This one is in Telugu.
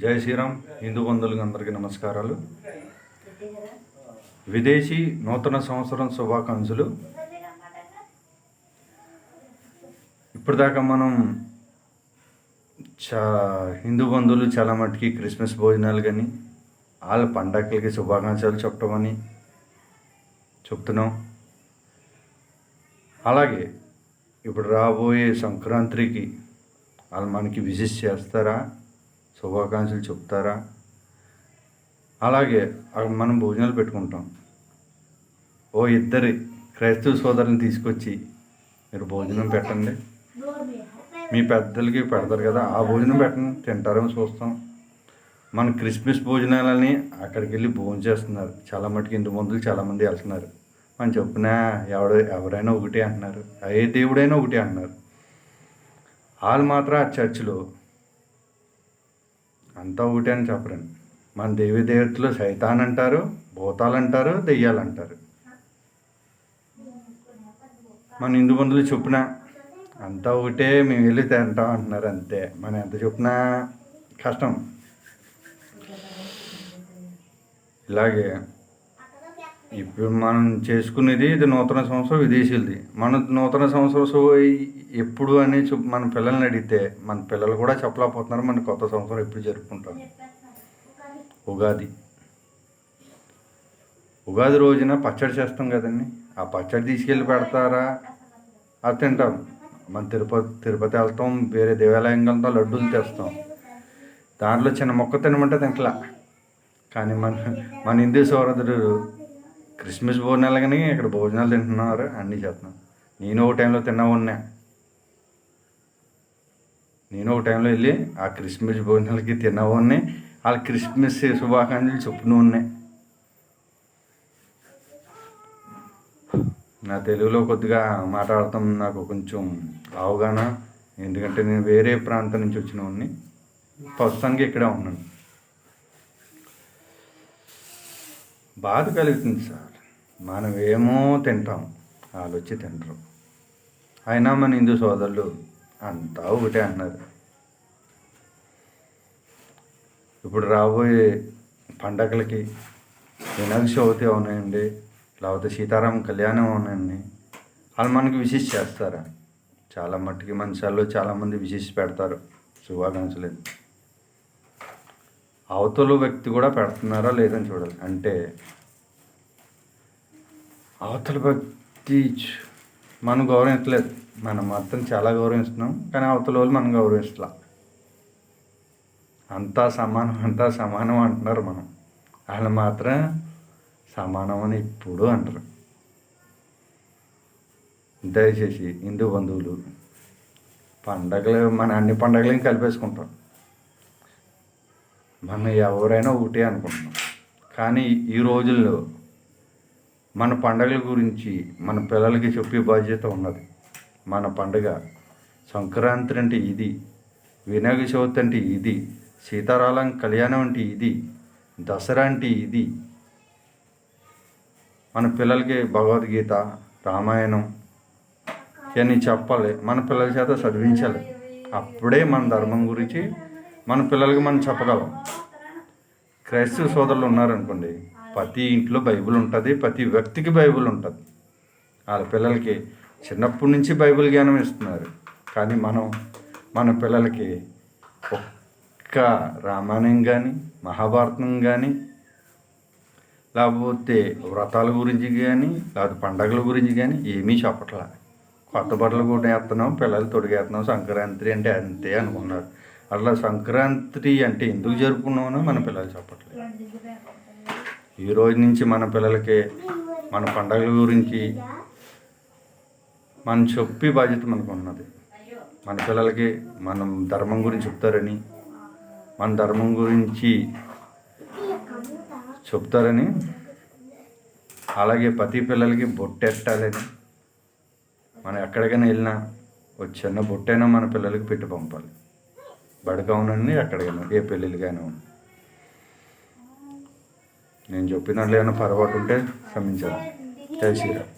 జై శ్రీరామ్. హిందూ బంధువులకు అందరికీ నమస్కారాలు. విదేశీ నూతన సంవత్సరం శుభాకాంక్షలు. ఇప్పటిదాకా మనం చా హిందూ బంధువులు చాలా మటుకి క్రిస్మస్ భోజనాలు కానీ వాళ్ళ పండగలకి శుభాకాంక్షలు చెప్పటమని చెప్తున్నాం. అలాగే ఇప్పుడు రాబోయే సంక్రాంతికి వాళ్ళు మనకి విజిట్ చేస్తారా? శుభాకాంక్షలు చెప్తారా? అలాగే అక్కడ మనం భోజనాలు పెట్టుకుంటాం. ఓ ఇద్దరి క్రైస్తవ సోదరుని తీసుకొచ్చి మీరు భోజనం పెట్టండి. మీ పెద్దలకి పెడతారు కదా ఆ భోజనం పెట్టండి. తింటారేమో చూస్తాం. మన క్రిస్మస్ భోజనాలని అక్కడికి వెళ్ళి భోజనం చేస్తున్నారు. చాలా మటుకు ఇంటి మందులు చాలామంది వెళ్తున్నారు. మనం చెప్పిన ఎవడ ఎవరైనా ఒకటే అంటున్నారు. ఏ దేవుడైనా ఒకటే అంటున్నారు. వాళ్ళు మాత్రం ఆ చర్చిలో అంతా ఒకటే అని చెప్పరండి మన దేవి దేవతలు సైతాన్ అంటారు భూతాలు అంటారు దెయ్యాలు అంటారు మన హిందూ బంధువులు చెప్పిన అంతా ఒకటే మేము వెళ్ళి తింటాం అంటున్నారు అంతే. మనం ఎంత చెప్పినా కష్టం. ఇలాగే ఇప్పుడు మనం చేసుకునేది ఇది నూతన సంవత్సరం విదేశీలది మన నూతన సంవత్సరం ఎప్పుడు అని మన పిల్లల్ని అడిగితే మన పిల్లలు కూడా చెప్పలేకపోతున్నారు. మన కొత్త సంవత్సరం ఎప్పుడు జరుపుకుంటాం ఉగాది. ఉగాది రోజున పచ్చడి చేస్తాం కదండి. ఆ పచ్చడి తీసుకెళ్ళి పెడతారా? అది తింటాం. మన తిరుపతి తిరుపతి వెళ్తాం వేరే దేవాలయం వెళ్తాం లడ్డూలు తెస్తాం. దాంట్లో చిన్న మొక్క తినమంటే తింటలా. కానీ మన మన హిందూ సోదరుడు క్రిస్మస్ భోజనాలు కానీ ఇక్కడ భోజనాలు తింటున్నారు అన్నీ చెప్తున్నాను నేను ఒక టైంలో తిన్నా ఉన్నా. నేను ఒక టైంలో వెళ్ళి ఆ క్రిస్మస్ భోజనాలకి తిన్నా ఉన్నాయి వాళ్ళ క్రిస్మస్ శుభాకాంక్షలు చెప్పును ఉన్నాయి నా తెలుగులో కొద్దిగా మాట్లాడటం నాకు కొంచెం అవగాహన ఎందుకంటే నేను వేరే ప్రాంతం నుంచి వచ్చిన వాడిని. ప్రస్తుతానికి ఇక్కడే ఉన్నాను. బాధ కలుగుతుంది సార్. మనం ఏమో తింటాం వాళ్ళు వచ్చి తింటారు అయినా మన హిందూ సోదరులు అంతా ఒకటే అన్నారు ఇప్పుడు రాబోయే పండగలకి వినాయక చవితి అవునాయండి లేకపోతే సీతారామ కళ్యాణం అవునండి వాళ్ళు మనకి విశేష చేస్తారా? చాలా మట్టుకి మంచాల్లో చాలామంది విశేష పెడతారు శుభాకాంక్షలు. అవతల వ్యక్తి కూడా పెడుతున్నారా లేదని చూడాలి. అంటే అవతల వ్యక్తి మనం గౌరవించలేదు. మనం మాత్రం చాలా గౌరవిస్తున్నాం కానీ అవతల వాళ్ళు మనం గౌరవించలా అంతా సమానం అంతా సమానం అంటున్నారు మనం. వాళ్ళు మాత్రం సమానం అని ఇప్పుడు అంటారు. దయచేసి హిందూ బంధువులు పండగలు మన అన్ని పండగలను కలిపేసుకుంటాం. మనం ఎవరైనా ఒకటే అనుకుంటున్నాం. కానీ ఈ రోజుల్లో మన పండగల గురించి మన పిల్లలకి చెప్పే బాధ్యత ఉన్నది. మన పండుగ సంక్రాంతి అంటే ఇది వినాయక చవితి అంటే ఇది సీతారాలం కళ్యాణం అంటే ఇది దసరా అంటే ఇది. మన పిల్లలకి భగవద్గీత రామాయణం ఇవన్నీ చెప్పాలి. మన పిల్లల చేత చదివించాలి. అప్పుడే మన ధర్మం గురించి మన పిల్లలకి మనం చెప్పగలం. క్రైస్తవ సోదరులు ఉన్నారనుకోండి ప్రతి ఇంట్లో బైబిల్ ఉంటుంది ప్రతి వ్యక్తికి బైబిల్ ఉంటుంది. వాళ్ళ పిల్లలకి చిన్నప్పటి నుంచి బైబిల్ జ్ఞానం ఇస్తున్నారు. కానీ మనం మన పిల్లలకి ఒక్క రామాయణం కానీ మహాభారతం కానీ లేకపోతే వ్రతాల గురించి కానీ లేకపోతే పండగల గురించి కానీ ఏమీ చెప్పట్లా. కొత్త బట్టలు కూడా వేస్తున్నాం పిల్లలు తొడిగేస్తున్నాం సంక్రాంతి అంటే అంతే అనుకున్నారు. అట్లా సంక్రాంతి అంటే ఎందుకు జరుపుకున్నామనో మన పిల్లలు చెప్పట్లేదు. ఈ రోజు నుంచి మన పిల్లలకి మన పండగల గురించి మనం చెప్పి బాధ్యత మనకు ఉన్నది. మన పిల్లలకి మనం ధర్మం గురించి చెప్తారని మన ధర్మం గురించి చెప్తారని అలాగే ప్రతి పిల్లలకి బొట్టెట్టాలని మనం ఎక్కడికైనా వెళ్ళినా ఒక చిన్న బొట్టైనా మన పిల్లలకి పెట్టి పంపాలి. బడకవునండి ఎక్కడికైనా ఏ పెళ్ళిళ్ళకైనా నేను చెప్పినట్లు ఏమైనా పొరపాటు ఉంటే క్షమించాలి. జై శ్రీరామ్.